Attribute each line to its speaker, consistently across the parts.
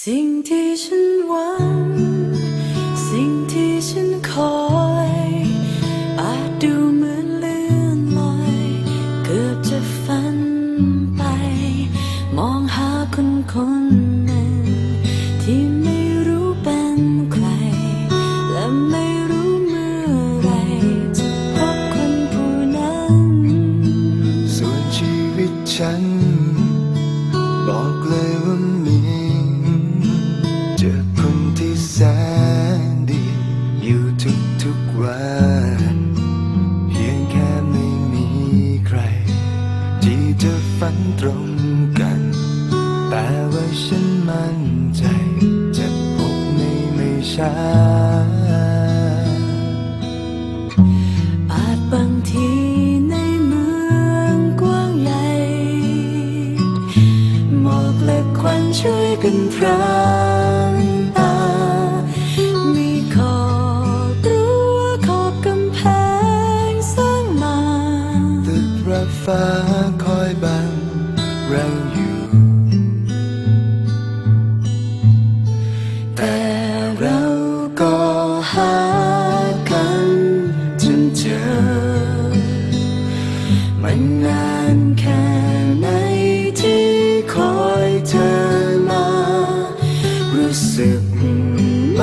Speaker 1: สิ่งที่ฉััน
Speaker 2: ตรงกัน แต่ว่าฉันมั่นใจจะพบในไม่ช้า
Speaker 1: อาจบางทีในเมืองกว้างใหญ่หมอกและควันช่วยกันพรางตามีขอบรั้วขอบกำแพงสร้างมา
Speaker 2: ตึกระฟ้าคอยบัง เราอยู่
Speaker 1: แต่เราก็หากันจนเจอ มันนานแค่ไหนที่คอยเธอมา รู้สึกไหม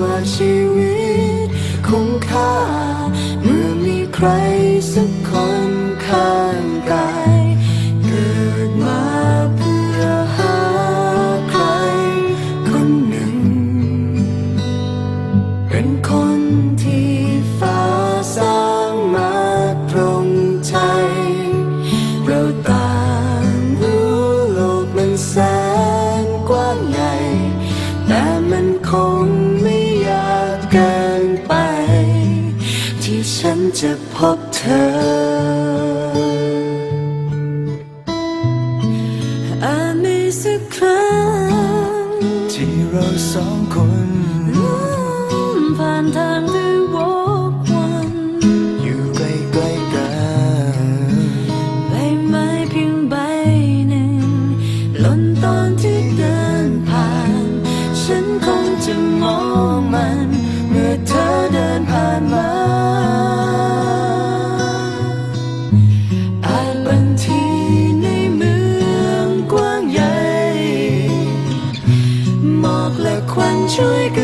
Speaker 1: ว่าชีวิตคุ้มค่า เมื่อมีใครสักคนข้างกาย คนที่ฟ้าสร้างมาตรงใจ เราต่างรู้โลกมันแสนกว้างใหญ่ แต่มันคงไม่ยากเกินไป ที่ฉันจะพบเธออาจมีสักครั้ง
Speaker 2: ที่เราสองคน
Speaker 1: ตอนที่เดินผ่าน ฉันคงจะมองมัน เมื่อเธอเดินผ่านมาอาจเป็นที่ในเมืองกว้างใหญ่หมอกและควันช่วยกัน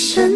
Speaker 1: ฉัน